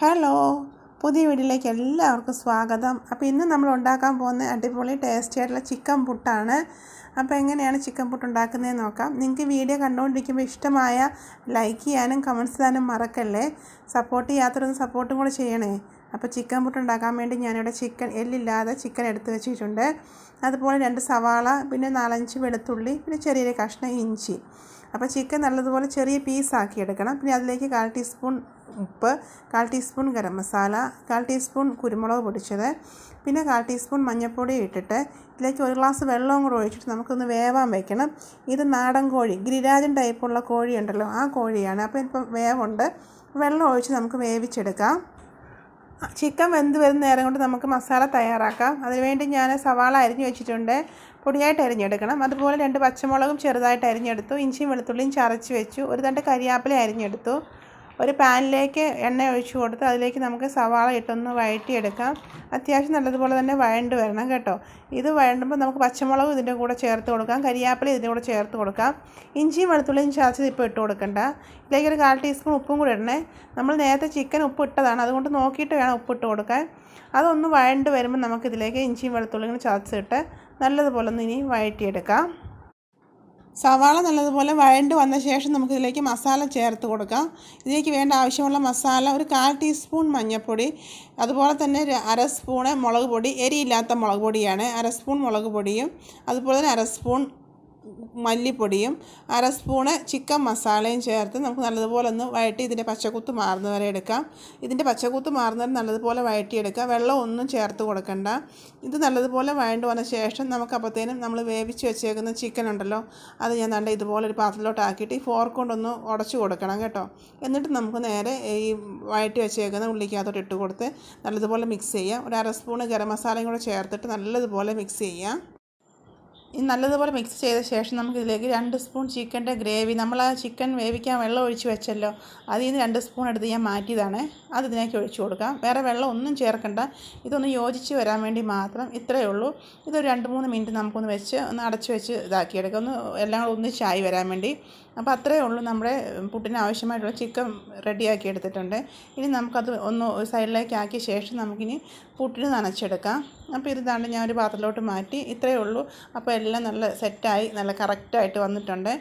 Hello പുതിയ വീട്ടിലേക്ക് എല്ലാവർക്കും സ്വാഗതം. അപ്പോൾ ഇന്ന് നമ്മൾ ഉണ്ടാക്കാൻ പോകുന്ന അടിപൊളി ടേസ്റ്റി ആയിട്ടുള്ള ചിക്കൻ പുട്ടാണ്. അപ്പോൾ എങ്ങനെയാണ് ചിക്കൻ പുട്ട് ഉണ്ടാക്കുന്നതെന്ന് നോക്കാം. നിങ്ങൾക്ക് വീഡിയോ കണ്ടുകൊണ്ടിരിക്കുമ്പോൾ ഇഷ്ടമായ ലൈക്ക് ചെയ്യാനും കമൻസ് ചെയ്യാനും മറക്കല്ലേ? സപ്പോർട്ട് ചെയ്യാത്തൊരു സപ്പോർട്ടും കൂടെ ചെയ്യണേ. അപ്പോൾ ചിക്കൻ പുട്ട് ഉണ്ടാക്കാൻ വേണ്ടി ഞാനിവിടെ ചിക്കൻ എല്ലില്ലാതെ ചിക്കൻ എടുത്ത് വെച്ചിട്ടുണ്ട്. അതുപോലെ രണ്ട് സവാള പിന്നെ നാലഞ്ച് വെളുത്തുള്ളി പിന്നെ ചെറിയൊരു കഷ്ണം ഇഞ്ചി. അപ്പോൾ ചിക്കൻ നല്ലതുപോലെ ചെറിയ പീസാക്കി എടുക്കണം. പിന്നെ അതിലേക്ക് കാൽ ടീസ്പൂൺ ഉപ്പ് കാൽ ടീസ്പൂൺ ഗരം മസാല കാൽ ടീസ്പൂൺ കുരുമുളക് പൊടിച്ചത് പിന്നെ കാൽ ടീസ്പൂൺ മഞ്ഞൾപ്പൊടി ഇട്ടിട്ട് ഇതിലേക്ക് ഒരു ഗ്ലാസ് വെള്ളവും കൂടെ ഒഴിച്ചിട്ട് നമുക്കൊന്ന് വേവാൻ വെക്കണം. ഇത് നാടൻ കോഴി ഗിരിരാജൻ ടൈപ്പുള്ള കോഴി ഉണ്ടല്ലോ ആ കോഴിയാണ്. അപ്പോൾ ഇപ്പം വേവുണ്ട്. വെള്ളം ഒഴിച്ച് നമുക്ക് വേവിച്ചെടുക്കാം. ചിക്കൻ വെന്ത് വരുന്ന നേരം കൊണ്ട് നമുക്ക് മസാല തയ്യാറാക്കാം. അതിനുവേണ്ടി ഞാൻ സവാള അരിഞ്ഞു വെച്ചിട്ടുണ്ട്. പൊടിയായിട്ട് അരിഞ്ഞെടുക്കണം. അതുപോലെ രണ്ട് പച്ചമുളകും ചെറുതായിട്ട് അരിഞ്ഞെടുത്തു. ഇഞ്ചിയും വെളുത്തുള്ളിയും ചതച്ച് വെച്ചു. ഒരു തണ്ട് കരിയാപ്പില അരിഞ്ഞെടുത്തു. ഒരു പാനിലേക്ക് എണ്ണ ഒഴിച്ചു കൊടുത്ത് അതിലേക്ക് നമുക്ക് സവാള ഇട്ടൊന്ന് വഴറ്റിയെടുക്കാം. അത്യാവശ്യം നല്ലതുപോലെ തന്നെ വഴണ്ട് വരണം കേട്ടോ. ഇത് വഴണ്ടുമ്പോൾ നമുക്ക് പച്ചമുളകും ഇതിന്റെ കൂടെ ചേർത്ത് കൊടുക്കാം. കരിയാപ്പില ഇതിന്റെ കൂടെ ചേർത്ത് കൊടുക്കാം. ഇഞ്ചിയും വെളുത്തുള്ളിയും ചതച്ചത് ഇപ്പോൾ ഇട്ട് കൊടുക്കണ്ട. ഇതിലേക്ക് ഒരു കാൽ ടീസ്പൂൺ ഉപ്പും കൂടെ ഇടണേ. നമ്മൾ നേരത്തെ ചിക്കൻ ഉപ്പ് ഇട്ടതാണ്. അതുകൊണ്ട് നോക്കിയിട്ട് വേണം ഉപ്പ് ഇട്ട് കൊടുക്കാൻ. അതൊന്ന് വഴണ്ട് വരുമ്പോൾ നമുക്കിതിലേക്ക് ഇഞ്ചിയും വെളുത്തുള്ളിയും ചതച്ചിട്ട് നല്ലതുപോലെ ഒന്ന് ഇനി വഴറ്റിയെടുക്കാം. സവാള നല്ലതുപോലെ വഴണ്ട് വന്ന ശേഷം നമുക്കിതിലേക്ക് മസാല ചേർത്ത് കൊടുക്കാം. ഇതിലേക്ക് വേണ്ട ആവശ്യമുള്ള മസാല ഒരു കാൽ ടീസ്പൂൺ മഞ്ഞൾപ്പൊടി അതുപോലെ തന്നെ ഒരു അര സ്പൂണ് മുളക് പൊടി എരിയില്ലാത്ത മുളക് പൊടിയാണ്. അര സ്പൂൺ മുളക് പൊടിയും അതുപോലെ തന്നെ അര സ്പൂൺ മല്ലിപ്പൊടിയും അര സ്പൂണ് ചിക്കൻ മസാലയും ചേർത്ത് നമുക്ക് നല്ലതുപോലെ ഒന്ന് വഴറ്റി ഇതിന്റെ പച്ചക്കുത്ത് മാറുന്ന വരെ എടുക്കാം. ഇതിന്റെ പച്ചക്കുത്ത് മാറുന്നവരെ നല്ലതുപോലെ വഴറ്റിയെടുക്കാം. വെള്ളം ഒന്നും ചേർത്ത് കൊടുക്കണ്ട. ഇത് നല്ലതുപോലെ വഴണ്ടു വന്ന ശേഷം നമുക്ക് അപ്പോഴത്തേനും നമ്മൾ വേവിച്ച് വെച്ചേക്കുന്ന ചിക്കൻ ഉണ്ടല്ലോ അത് ഞാൻ നല്ല ഇതുപോലെ ഒരു പാത്രത്തിലോട്ട് ആക്കിയിട്ട് ഈ ഫോർക്ക് കൊണ്ടൊന്ന് ഉടച്ചു കൊടുക്കണം കേട്ടോ. എന്നിട്ട് നമുക്ക് നേരെ ഈ വഴറ്റി വെച്ചേക്കുന്ന ഉള്ളിക്കകത്തോട്ട് ഇട്ട് കൊടുത്ത് നല്ലതുപോലെ മിക്സ് ചെയ്യാം. ഒരു അര സ്പൂണ് ഗരം മസാലയും കൂടെ ചേർത്തിട്ട് നല്ലതുപോലെ മിക്സ് ചെയ്യാം. നല്ലതുപോലെ മിക്സ് ചെയ്ത ശേഷം നമുക്ക് ഇതിലേക്ക് രണ്ട് സ്പൂൺ ചിക്കന്റെ ഗ്രേവി നമ്മൾ ആ ചിക്കൻ വേവിക്കാൻ വെള്ളം ഒഴിച്ച് വെച്ചല്ലോ. അതിൽ നിന്ന് രണ്ട് സ്പൂൺ എടുത്ത് ഞാൻ മാറ്റിയതാണ്. അത് ഇതിലേക്ക് ഒഴിച്ചു കൊടുക്കാം. വേറെ വെള്ളം ഒന്നും ചേർക്കണ്ട. ഇതൊന്ന് യോജിച്ച് വരാൻ വേണ്ടി മാത്രം ഇത്രയേ ഉള്ളൂ. ഇതൊരു രണ്ട് മൂന്ന് മിനിറ്റ് നമുക്കൊന്ന് വെച്ച് ഒന്ന് അടച്ച് വെച്ച് ഇതാക്കിയെടുക്കാം. ഒന്ന് എല്ലാം ഒന്നിച്ചായി വരാൻ വേണ്ടി. അപ്പോൾ അത്രയേ ഉള്ളൂ നമ്മുടെ പുട്ടിന് ആവശ്യമായിട്ടുള്ള ചിക്കൻ റെഡിയാക്കി എടുത്തിട്ടുണ്ട്. ഇനി നമുക്കത് ഒന്ന് സൈഡിലേക്ക് ആക്കിയ ശേഷം നമുക്കിനി പുട്ടിന് നനച്ചെടുക്കാം. അപ്പോൾ ഇതാണ് ഞാൻ ഒരു പാത്രത്തിലോട്ട് മാറ്റി ഇത്രയേ ഉള്ളൂ. അപ്പോൾ എല്ലാം നല്ല സെറ്റായി നല്ല കറക്റ്റായിട്ട് വന്നിട്ടുണ്ട്.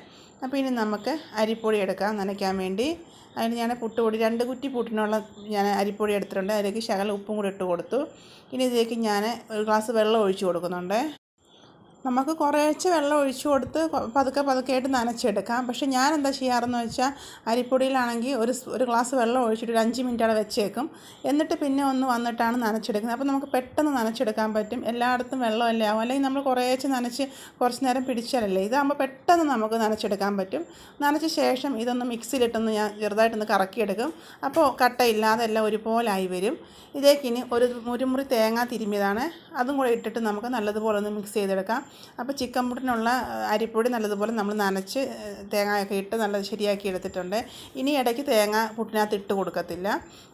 അപ്പോൾ ഇനി നമുക്ക് അരിപ്പൊടി എടുക്കാം നനയ്ക്കാൻ വേണ്ടി. അതിന് ഞാൻ പുട്ടുപൊടി രണ്ട് കുറ്റി പുട്ടിനുള്ള ഞാൻ അരിപ്പൊടി എടുത്തിട്ടുണ്ട്. അതിലേക്ക് ശകലം ഉപ്പും കൂടി ഇട്ട് കൊടുത്തു. ഇനി ഇതിലേക്ക് ഞാൻ ഒരു ഗ്ലാസ് വെള്ളം ഒഴിച്ചു കൊടുക്കുന്നുണ്ട്. നമുക്ക് കുറേശ്ശെ വെള്ളം ഒഴിച്ചു കൊടുത്ത് പതുക്കെ പതുക്കെ ആയിട്ട് നനച്ചെടുക്കാം. പക്ഷേ ഞാൻ എന്താ ചെയ്യാറെന്ന് വെച്ചാൽ അരിപ്പൊടിയിലാണെങ്കിൽ ഒരു ഒരു ഗ്ലാസ് വെള്ളം ഒഴിച്ചിട്ട് ഒരു അഞ്ച് മിനിറ്റ് അവിടെ വെച്ചേക്കും. എന്നിട്ട് പിന്നെ ഒന്ന് വന്നിട്ടാണ് നനച്ചെടുക്കുന്നത്. അപ്പോൾ നമുക്ക് പെട്ടെന്ന് നനച്ചെടുക്കാൻ പറ്റും. എല്ലായിടത്തും വെള്ളമല്ലേ ആവും. അല്ലെങ്കിൽ നമ്മൾ കുറേശ്ശെ നനച്ച് കുറച്ച് നേരം പിടിച്ചാലല്ലേ. ഇതാകുമ്പോൾ പെട്ടെന്ന് നമുക്ക് നനച്ചെടുക്കാൻ പറ്റും. നനച്ച ശേഷം ഇതൊന്ന് മിക്സിയിലിട്ടൊന്ന് ഞാൻ ചെറുതായിട്ടൊന്ന് കറക്കിയെടുക്കും. അപ്പോൾ കട്ടയില്ലാതെ എല്ലാം ഒരുപോലായി വരും. ഇതേക്കിനി ഒരു മുരുമുറി തേങ്ങ തിരുമ്മിയതാണ് അതും കൂടെ ഇട്ടിട്ട് നമുക്ക് നല്ലതുപോലെ ഒന്ന് മിക്സ് ചെയ്തെടുക്കാം. അപ്പോൾ ചിക്കൻ പുട്ടിനുള്ള അരിപ്പൊടി നല്ലതുപോലെ നമ്മൾ നനച്ച് തേങ്ങയൊക്കെ ഇട്ട് നല്ല ശരിയാക്കി എടുത്തിട്ടുണ്ട്. ഇനി ഇടയ്ക്ക് തേങ്ങ പുട്ടിനകത്ത് ഇട്ട് കൊടുക്കത്തില്ല.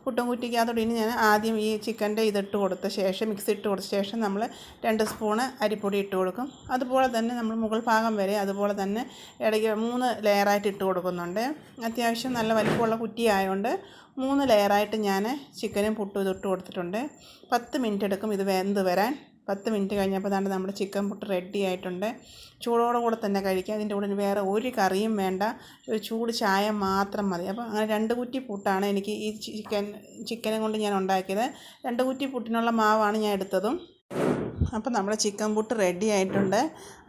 പുട്ടും കുറ്റിക്കകത്തോട് ഇനി ഞാൻ ആദ്യം ഈ ചിക്കന്റെ ഇതിട്ട് കൊടുത്ത ശേഷം മിക്സി ഇട്ട് കൊടുത്ത ശേഷം നമ്മൾ രണ്ട് സ്പൂണ് അരിപ്പൊടി ഇട്ട് കൊടുക്കും. അതുപോലെ തന്നെ നമ്മൾ മുകൾ ഭാഗം വരെ അതുപോലെ തന്നെ ഇടയ്ക്ക് മൂന്ന് ലെയറായിട്ട് ഇട്ട് കൊടുക്കുന്നുണ്ട്. അത്യാവശ്യം നല്ല വലിപ്പമുള്ള കുറ്റി ആയതുകൊണ്ട് മൂന്ന് ലെയറായിട്ട് ഞാൻ ചിക്കനും പുട്ടും ഇതിട്ട് കൊടുത്തിട്ടുണ്ട്. പത്ത് മിനിറ്റ് എടുക്കും ഇത് വെന്ത് വരാൻ. പത്ത് മിനിറ്റ് കഴിഞ്ഞപ്പോൾ തന്നെ നമ്മുടെ ചിക്കൻ പുട്ട് റെഡി ആയിട്ടുണ്ട്. ചൂടോടെ കൂടെ തന്നെ കഴിക്കാം. അതിന്റെ കൂടെ വേറെ ഒരു കറിയും വേണ്ട. ഒരു ചൂട് ചായ മാത്രം മതി. അപ്പോൾ അങ്ങനെ രണ്ട് കുറ്റി പുട്ടാണ് എനിക്ക് ഈ ചിക്കൻ ചിക്കനെ കൊണ്ട് ഞാൻ ഉണ്ടാക്കിയത്. രണ്ട് കുറ്റി പുട്ടിനുള്ള മാവാണ് ഞാൻ എടുത്തതും. അപ്പോൾ നമ്മുടെ ചിക്കൻ പുട്ട് റെഡി ആയിട്ടുണ്ട്.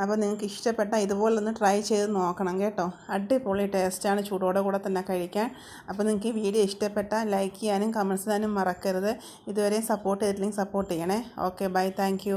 അപ്പോൾ നിങ്ങൾക്ക് ഇഷ്ടപ്പെട്ട ഇതുപോലെ ഒന്ന് ട്രൈ ചെയ്ത് നോക്കണം കേട്ടോ. അടിപൊളി ടേസ്റ്റാണ് ചൂടോടെ കൂടെ തന്നെ കഴിക്കാൻ. അപ്പോൾ നിങ്ങൾക്ക് ഈ വീഡിയോ ഇഷ്ടപ്പെട്ട ലൈക്ക് ചെയ്യാനും കമൻസ് ചെയ്യാനും മറക്കരുത്. ഇതുവരെയും സപ്പോർട്ട് ചെയ്തിട്ടില്ലെങ്കിൽ സപ്പോർട്ട് ചെയ്യണേ. Okay bye thank